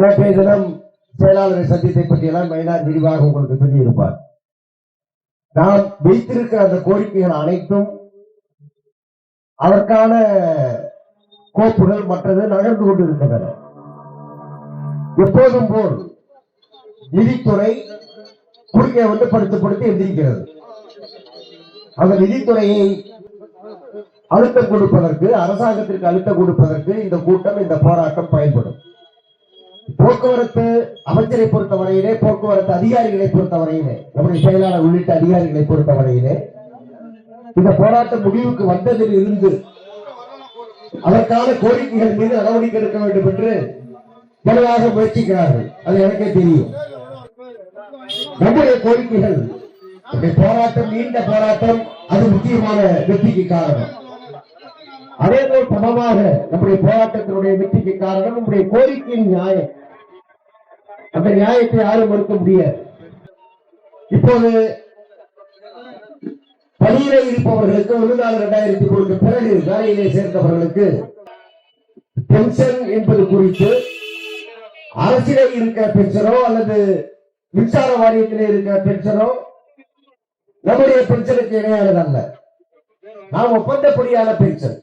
நேற்றைய தினம் செயலாளரை சந்தித்தை பற்றியெல்லாம் மைனார் விரிவாக உங்களுக்கு சொல்லியிருப்பார். நாம் வைத்திருக்கிற அந்த கோரிக்கைகள் அனைத்தும் அதற்கான கோப்புகள் மற்றது நகர்ந்து கொண்டிருக்கின்றன. எப்போதும் போல் நிதித்துறை குறுக்கே வந்து படுத்து படுத்து எந்திரிக்கிறது அந்த நிதித்துறையை அழுத்தம் கொடுப்பதற்கு அரசாங்கத்திற்கு அழுத்தம் கொடுப்பதற்கு இந்த கூட்டம் இந்த போராட்டம் பயன்படும். போக்குவரத்து அமைச்சரை பொறுத்தவரையிலே போக்குவரத்து அதிகாரிகளை பொறுத்தவரையிலே நம்முடைய செயலாளர் உள்ளிட்ட அதிகாரிகளை பொறுத்தவரையிலே இந்த போராட்டம் முடிவுக்கு வந்ததில் இருந்து அதற்கான கோரிக்கைகள் மீது நடவடிக்கை எடுக்க வேண்டும் என்று தெளிவாக முயற்சிக்கிறார்கள். அது எனக்கே தெரியும். நம்முடைய கோரிக்கைகள் போராட்டம் நீண்ட போராட்டம் அது முக்கியமான வெற்றிக்கு காரணம். அதே போல் சமமாக நம்முடைய போராட்டத்தினுடைய வெற்றிக்கு காரணம் நம்முடைய கோரிக்கையின் நியாயம். அந்த நியாயத்தை யாரும் மறுக்க முடியாது. இப்போது பணியில இருப்பவர்களுக்கு ஒரு நாள் இரண்டாயிரத்தி மூன்று பிறகு வேலையிலே சேர்ந்தவர்களுக்கு பென்ஷன் என்பது குறித்து அரசிலே இருக்கிற பென்ஷனோ அல்லது மின்சார வாரியத்திலே இருக்கிற பென்ஷனோ நம்முடைய பென்ஷனுக்கு இணையானது அல்ல. நாம் ஒப்பந்தப்படியான பென்ஷன்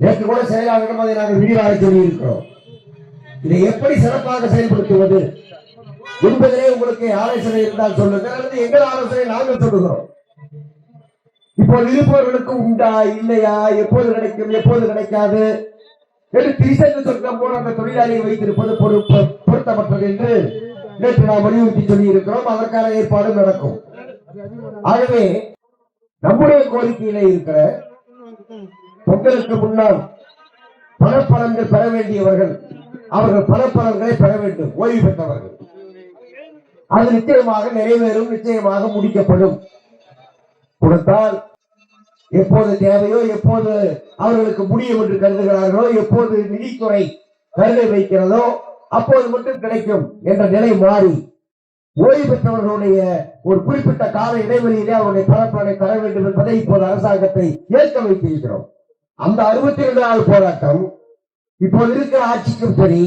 நேற்று கூட செயலாளரிடம் அதை நாங்கள் விரிவாக சொல்லி இருக்கிறோம் இதை எப்படி சிறப்பாக செயல்படுத்துவது? என்பதிலே உங்களுக்கு ஆலோசனை இருந்தால் சொல்லுங்கள். அல்லது எங்கள் ஆலோசனை நாங்கள் சொல்லுகிறோம். இப்போ இருப்பவர்களுக்கு உண்டா இல்லையா? எப்போது கிடைக்கும் எப்போது கிடைக்காது? என்று திரிசங்க சொர்க்கம் போல அந்த தொழிலாளியை வைத்திருப்பது பொறுப்பு- பொருத்தமற்றது என்று நேற்று நாம் வலியுறுத்தி சொல்லி இருக்கிறோம் அதற்கான ஏற்பாடு நடக்கும். ஆகவே நம்முடைய கோரிக்கையில இருக்கிற பொங்கலுக்கு முன்னால் பணப்பலன்கள் பெற வேண்டியவர்கள் அவர்கள் பணப்பலன்களை பெற வேண்டும் ஓய்வு பெற்றவர்கள். அது நிச்சயமாக நிறைவேறும் நிச்சயமாக முடிக்கப்படும். கொடுத்தால் எப்போது தேவையோ எப்போது அவர்களுக்கு முடியும் என்று கருதுகிறார்களோ எப்போது நிதித்துறை கருதை வைக்கிறதோ அப்போது மட்டும் கிடைக்கும் என்ற நிலை மாறி ஓய்வு பெற்றவர்களுடைய ஒரு குறிப்பிட்ட கால இடைவெளியிலே அவருடைய பரப்பனை தர வேண்டும் என்பதை இப்போது அரசாங்கத்தை ஏற்க வைத்திருக்கிறோம். அந்த அறுபத்தி இரண்டு நாள் போராட்டம் இப்போது இருக்கிற ஆட்சிக்கும் சரி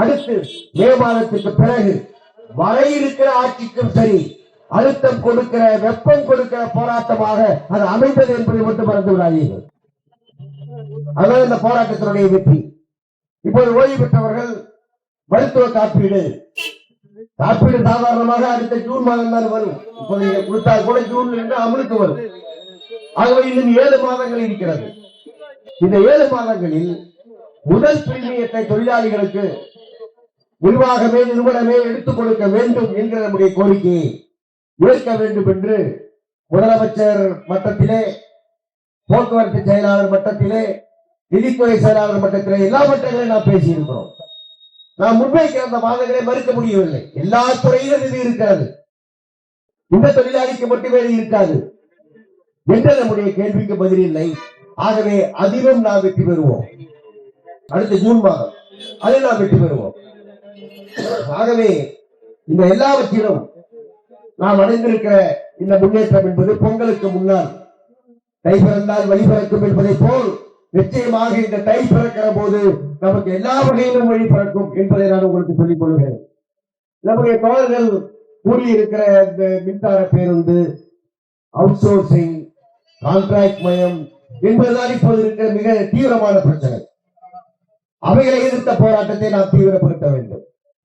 அடுத்து மே மாதத்துக்கு பிறகு வர இருக்கிற ஆட்சிக்கும் சரி அழுத்தம் கொடுக்கிற வெப்பம் கொடுக்கிற போராட்டமாக அது அமைந்தது என்பதை மட்டும் மறந்து விடாதீர்கள். அதான் இந்த போராட்டத்தினுடைய வெற்றி. இப்போது ஓய்வு பெற்றவர்கள் மருத்துவ காப்பீடு. காப்பீடு சாதாரணமாக அடுத்த ஜூன் மாதம் தான் வரும். இப்போ நீங்க கொடுத்தா கூட ஜூன்ல இருந்து அமலுக்கு வரும். ஆகவே இன்னும் ஏழு மாதங்கள் இருக்கிறது. இந்த ஏழு மாதங்களில் முதல் பிரீமியத்தை தொழிலாளிகளுக்கு நிர்வாகமே நிறுவனமே எடுத்துக் கொடுக்க வேண்டும் என்கிற நம்முடைய கோரிக்கையை உழைக்க வேண்டும் என்று முதலமைச்சர் மட்டத்திலே போக்குவரத்து செயலாளர் மட்டத்திலே நிதித்துறை செயலாளர் மட்டத்திலே எல்லா மட்டங்களையும் நாம் பேசியிருக்கிறோம். நாம் முன்வைக்கிற அந்த வாதங்களை மறுக்க முடியவில்லை. எல்லா துறையிலும் இது இருக்காது. இந்த தொழிலாளிக்கு மட்டுமே இருக்காது. என்ற நம்முடைய கேள்விக்கு பதில் இல்லை. ஆகவே அதிலும் நாம் வெற்றி பெறுவோம். அடுத்த ஜூன் மாதம். அதை நாம் வெற்றி பெறுவோம். ஆகவே இந்த எல்லாவற்றிலும் நாம் அடைந்திருக்கிற இந்த முன்னேற்றம் என்பது பொங்கலுக்கு முன்னால் கை பிறந்தால் வழி பிறக்கும் என்பதை போல் நிச்சயமாக இந்த தை பிறக்கிற போது நமக்கு எல்லா வகையிலும் வழி பிறக்கும் என்பதை நான் உங்களுக்கு சொல்லிக் கொள்கிறேன். நம்முடைய தோழர்கள் கூறியிருக்கிற இந்த மின்சார பேருந்து அவுட் சோர்சிங் கான்ட்ராக்ட் மயம் என்பதுதான் இப்போது இருக்கிற மிக தீவிரமான பிரச்சனை. அவைகளை எதிர்த்த போராட்டத்தை நாம் தீவிரப்படுத்த வேண்டும்.